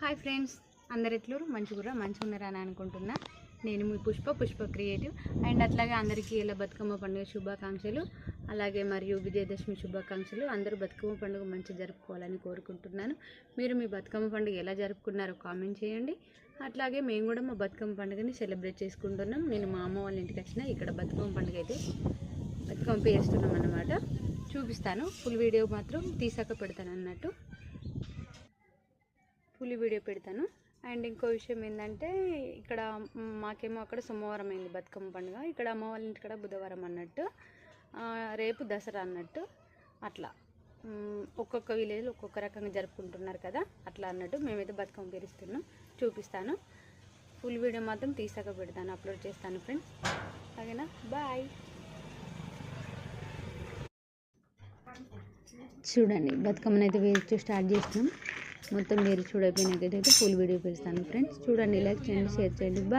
Hi friends అందరు ఎట్లు మంచిగా మంచిగా ఉన్నారని అనుకుంటున్నా. నేను మీ పుష్ప పుష్ప క్రియేటివ్. అండ్ అట్లాగే అందరికీ ఇలా బతుకమ్మ పండుగ శుభాకాంక్షలు. అలాగే మరియు విజయదశమి శుభాకాంక్షలు. అందరూ బతుకమ్మ పండుగ మంచి జరుపుకోవాలని కోరుకుంటున్నాను. మీరు మీ బతుకమ్మ పండుగ ఎలా జరుపుకున్నారో కామెంట్ చేయండి. అట్లాగే మేము కూడా మా బతుకమ్మ పండుగని సెలబ్రేట్ చేసుకుంటున్నాం. నేను మా అమ్మ వాళ్ళ ఇంటికి వచ్చిన ఇక్కడ బతుకమ్మ పండుగ అయితే బతుకమ్మ పేస్తున్నాం అన్నమాట చూపిస్తాను. ఫుల్ వీడియో మాత్రం తీసాక పెడతాను అన్నట్టు పులి వీడియో పెడతాను. అండ్ ఇంకో విషయం ఏంటంటే ఇక్కడ మాకేమో అక్కడ సోమవారం అయింది బతుకమ్మ పండుగ. ఇక్కడ అమ్మ వాళ్ళ ఇంటికాడ బుధవారం అన్నట్టు. రేపు దసరా అన్నట్టు. అట్లా. ఒక్కొక్క విలేజ్లో ఒక్కొక్క రకంగా జరుపుకుంటున్నారు కదా అట్లా అన్నట్టు మేమైతే బతుకమ్మ పేరుస్తున్నాం. చూపిస్తాను. ఫుల్ వీడియో మాత్రం తీసాక పెడతాను అప్లోడ్ చేస్తాను ఫ్రెండ్స్. ఓకేనా? బాయ్. చూడండి బతుకమ్మను అయితే వేస్తూ స్టార్ట్ చేసినాం. మొత్తం మీరు చూడకపోయినాకైతే ఫుల్ వీడియో పెడతాను ఫ్రెండ్స్. చూడండి లైక్ చేయండి షేర్ చేయండి. బాయ్